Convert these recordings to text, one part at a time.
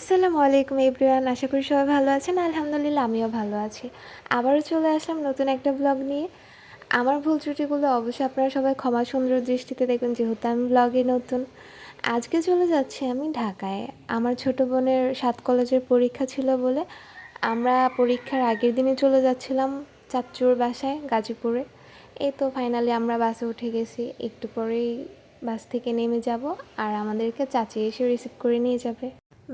আসসালামু আলাইকুম এভরিওয়ান, আশা করি সবাই ভালো আছেন। আলহামদুলিল্লাহ, আমিও ভালো আছি। আবারও চলে আসলাম নতুন একটা ব্লগ নিয়ে। আমার ভুল ত্রুটিগুলো অবশ্যই আপনারা সবাই ক্ষমা সুন্দর দৃষ্টিতে দেখবেন, যেহেতু আমি ব্লগে নতুন। আজকে চলে যাচ্ছি আমি ঢাকায়। আমার ছোট বোনের সাত কলেজের পরীক্ষা ছিল বলে আমরা পরীক্ষার আগের দিনে চলে যাচ্ছিলাম চাচ্চুর বাসায়, গাজীপুরে। এই তো ফাইনালি আমরা বাসে উঠে গেছি। একটু পরেই বাস থেকে নেমে যাব আর আমাদেরকে চাচি এসে রিসিভ করে নিয়ে যাবে।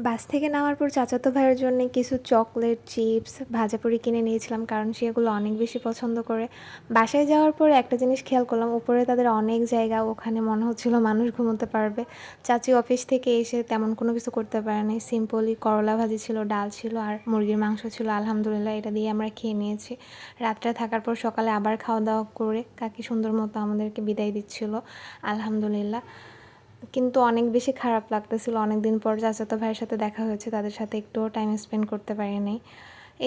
বাস থেকে নামার পর চাচাতো ভাইয়ের জন্য কিছু চকলেট, চিপস, ভাজাপুরি কিনে নিয়েছিলাম কারণ সে এগুলো অনেক বেশি পছন্দ করে। বাসায় যাওয়ার পর একটা জিনিস খেয়াল করলাম, উপরে তাদের অনেক জায়গা, ওখানে মনে হচ্ছিল মানুষ ঘুমোতে পারবে। চাচি অফিস থেকে এসে তেমন কোনো কিছু করতে পারেনি। সিম্পলি করলা ভাজি ছিল, ডাল ছিল আর মুরগির মাংস ছিল। আলহামদুলিল্লাহ এটা দিয়ে আমরা খেয়ে নিয়েছি। রাত্রে থাকার পর সকালে আবার খাওয়া দাওয়া করে কাকি সুন্দর মতো আমাদেরকে বিদায় দিচ্ছিল। আলহামদুলিল্লাহ। কিন্তু অনেক বেশি খারাপ লাগতেছিল। অনেক দিন পর চাচাতো ভাইয়ের সাথে দেখা হয়েছে, তাদের সাথে একটুও টাইম স্পেন্ড করতে পারিনি।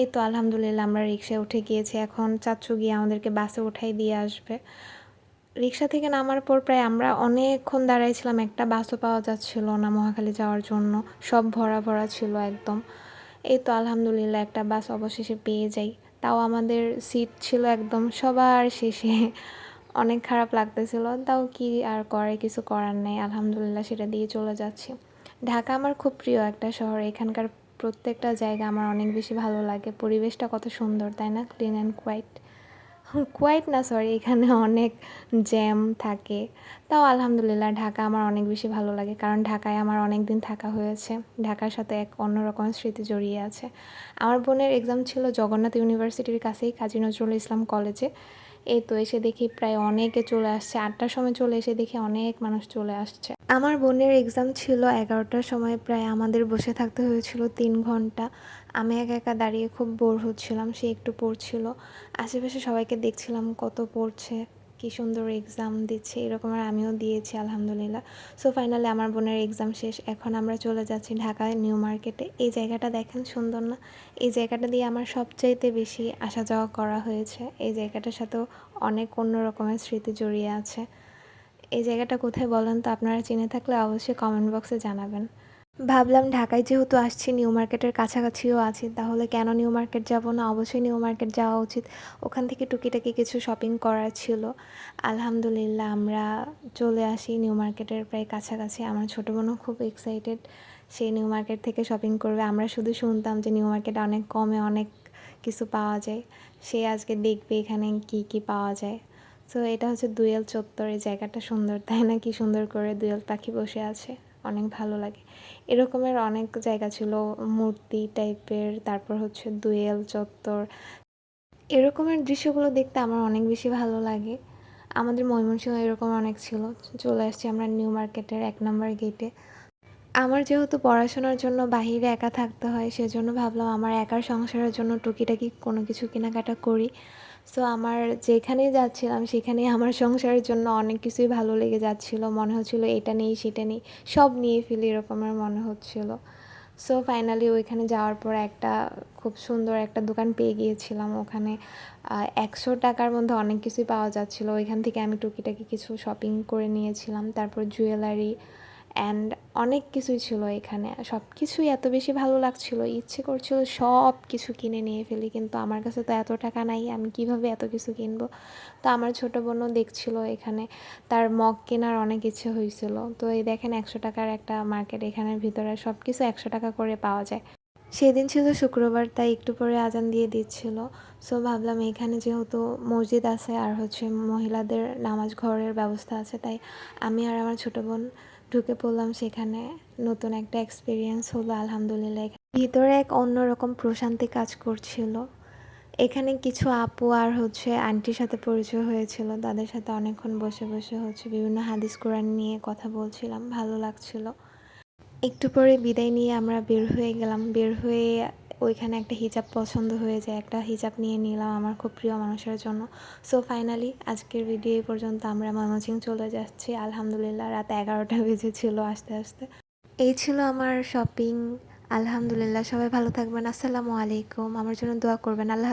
এই তো আলহামদুলিল্লাহ আমরা রিক্সায় উঠে গিয়েছি। এখন চাচু গিয়ে আমাদেরকে বাসে উঠাই দিয়ে আসবে। রিক্সা থেকে নামার পর প্রায় আমরা অনেকক্ষণ দাঁড়াইছিলাম। একটা বাসও পাওয়া যাচ্ছিল না মহাখালী যাওয়ার জন্য। সব ভরা ভরা ছিল একদম। এই তো আলহামদুলিল্লাহ একটা বাস অবশেষে পেয়ে যাই। তাও আমাদের সিট ছিল একদম সবার শেষে। অনেক খারাপ লাগতেছিল, তাও কি আর করে, কিছু করার নেই, আলহামদুলিল্লাহ সেটা দিয়ে চলে যাচ্ছি। ঢাকা আমার খুব প্রিয় একটা শহর, এখানকার প্রত্যেকটা জায়গা আমার অনেক বেশি ভালো লাগে, পরিবেশটা কত সুন্দর, তাই না? Clean and quiet quiet no sorry এখানে অনেক জ্যাম থাকে, তাও আলহামদুলিল্লাহ ঢাকা আমার অনেক বেশি ভালো লাগে, কারণ ঢাকায় আমার অনেক দিন থাকা হয়েছে, ঢাকার সাথে এক অন্যরকম স্মৃতি জড়িয়ে আছে। আমার বোনের এক্সাম ছিল জগন্নাথ ইউনিভার্সিটির কাছেই, কাজী নজরুল ইসলাম কলেজে এই তো এসে দেখি প্রায় অনেকে চলে আসছে। আটটার সময় চলে এসে দেখি অনেক মানুষ চলে আসছে। আমার বোনের এক্সাম ছিল এগারোটার সময়, প্রায় আমাদের বসে থাকতে হয়েছিল তিন ঘণ্টা। আমি একা একা দাঁড়িয়ে খুব বোর হচ্ছিলাম, সে একটু পড়ছিল। আশেপাশে সবাইকে দেখছিলাম কত পড়ছে। কি সুন্দর এক্সাম দিচ্ছে, এরকম আর আমিও দিয়েছি, আলহামদুলিল্লাহ। সো ফাইনালি আমার বোনের এক্সাম শেষ, এখন আমরা চলে যাচ্ছি ঢাকায় নিউ মার্কেটে এই জায়গাটা দেখেন সুন্দর না? এই জায়গাটা দিয়ে আমার সবচাইতে বেশি আসা যাওয়া করা হয়েছে। এই জায়গাটার সাথেও অনেক অন্য রকমের স্মৃতি জড়িয়ে আছে। এই জায়গাটা কোথায় বলেন তো আপনারা চিনে থাকলে অবশ্যই কমেন্ট বক্সে জানাবেন। ভাবলাম ঢাকায় যেহেতু আসছি, নিউ মার্কেটের কাছাকাছিও আছি, তাহলে কেন নিউ মার্কেট যাব না? অবশ্যই নিউ মার্কেট যাওয়া উচিত। ওখান থেকে টুকিটাকি কিছু শপিং করার ছিল। আলহামদুলিল্লাহ আমরা চলে আসি নিউ মার্কেটের প্রায় কাছাকাছি। আমার ছোটো বোনও খুব এক্সাইটেড সে নিউ মার্কেট থেকে শপিং করবে। আমরা শুধু শুনতাম যে নিউ মার্কেটে অনেক কমে, অনেক কিছু পাওয়া যায়। সে আজকে দেখবে এখানে কি কি পাওয়া যায়। তো এটা হচ্ছে দুয়েল চত্বর, এই জায়গাটা সুন্দর, তাই না? কি সুন্দর করে দুয়েল পাখি বসে আছে। অনেক ভালো লাগে। এরকমের অনেক জায়গা ছিল, মূর্তি টাইপের, তারপর হচ্ছে দুয়েল, চত্বর। এরকমের দৃশ্যগুলো দেখতে আমার অনেক বেশি ভালো লাগে। আমাদের ময়মনসিংহ এরকম অনেক ছিল। চলে আসছি আমরা নিউ মার্কেটের এক নম্বর গেটে আমার যেহেতু পড়াশোনার জন্য বাহিরে একা থাকতে হয়, সেজন্য ভাবলাম আমার একার সংসারের জন্য টুকিটাকি কোনো কিছু কেনাকাটা করি। সো আমার যেখানেই যাচ্ছিলাম, সেখানেই আমার সংসারের জন্য অনেক কিছুই ভালো লেগে যাচ্ছিল। মনে হচ্ছিল এটা নেই, সেটা নেই, সব নিয়ে ফেলি এরকমের মনে হচ্ছিল। সো ফাইনালি ওইখানে যাওয়ার পর একটা খুব সুন্দর একটা দোকান পেয়ে গিয়েছিলাম। ওখানে একশো টাকার মধ্যে অনেক কিছুই পাওয়া যাচ্ছিল। ওইখান থেকে আমি টুকিটাকি কিছু শপিং করে নিয়েছিলাম। তারপর জুয়েলারি অ্যান্ড অনেক কিছুই ছিল এখানে। সব কিছুই এত বেশি ভালো লাগছিল। ইচ্ছে করছিল সব কিছু কিনে নিয়ে ফেলি, কিন্তু আমার কাছে তো এত টাকা নাই, আমি কীভাবে এত কিছু কিনবো? তো আমার ছোটো বোনও দেখছিল এখানে। তার মগ কেনার অনেক ইচ্ছে হয়েছিল। তো এই দেখেন একশো টাকার একটা মার্কেট এখানের ভিতরে সব কিছু একশো টাকা করে পাওয়া যায়। সেদিন ছিল শুক্রবার, তাই একটু পরে আজান দিয়ে দিচ্ছিল। সো ভাবলাম এখানে যেহেতু মসজিদ আছে, আর হচ্ছে মহিলাদের নামাজ ঘরের ব্যবস্থা আছে, তাই আমি আর আমার ছোটো বোন ঢুকে পড়লাম সেখানে। নতুন একটা এক্সপিরিয়েন্স হলো, আলহামদুলিল্লাহ। ভিতরে এক অন্যরকম প্রশান্তি কাজ করছিল। এখানে কিছু আপু আর হচ্ছে আন্টির সাথে পরিচয় হয়েছিল। তাদের সাথে অনেকক্ষণ বসে বসে হচ্ছে বিভিন্ন হাদিস কোরআন নিয়ে কথা বলছিলাম, ভালো লাগছিল। একটু পরে বিদায় নিয়ে আমরা বের হয়ে গেলাম। বের হয়ে ওইখানে একটা হিজাব পছন্দ হয়ে যায়, একটা হিজাব নিয়ে নিলাম আমার খুব প্রিয় মানুষের জন্য। সো ফাইনালি আজকের ভিডিও এই পর্যন্ত, আমরা ময়মনসিং চলে যাচ্ছি। আলহামদুলিল্লাহ, রাত এগারোটা বেজেছিল আস্তে আস্তে। এই ছিল আমার শপিং আলহামদুলিল্লাহ, সবাই ভালো থাকবেন। আসসালামু আলাইকুম। আমার জন্য দোয়া করবেন। আল্লাহ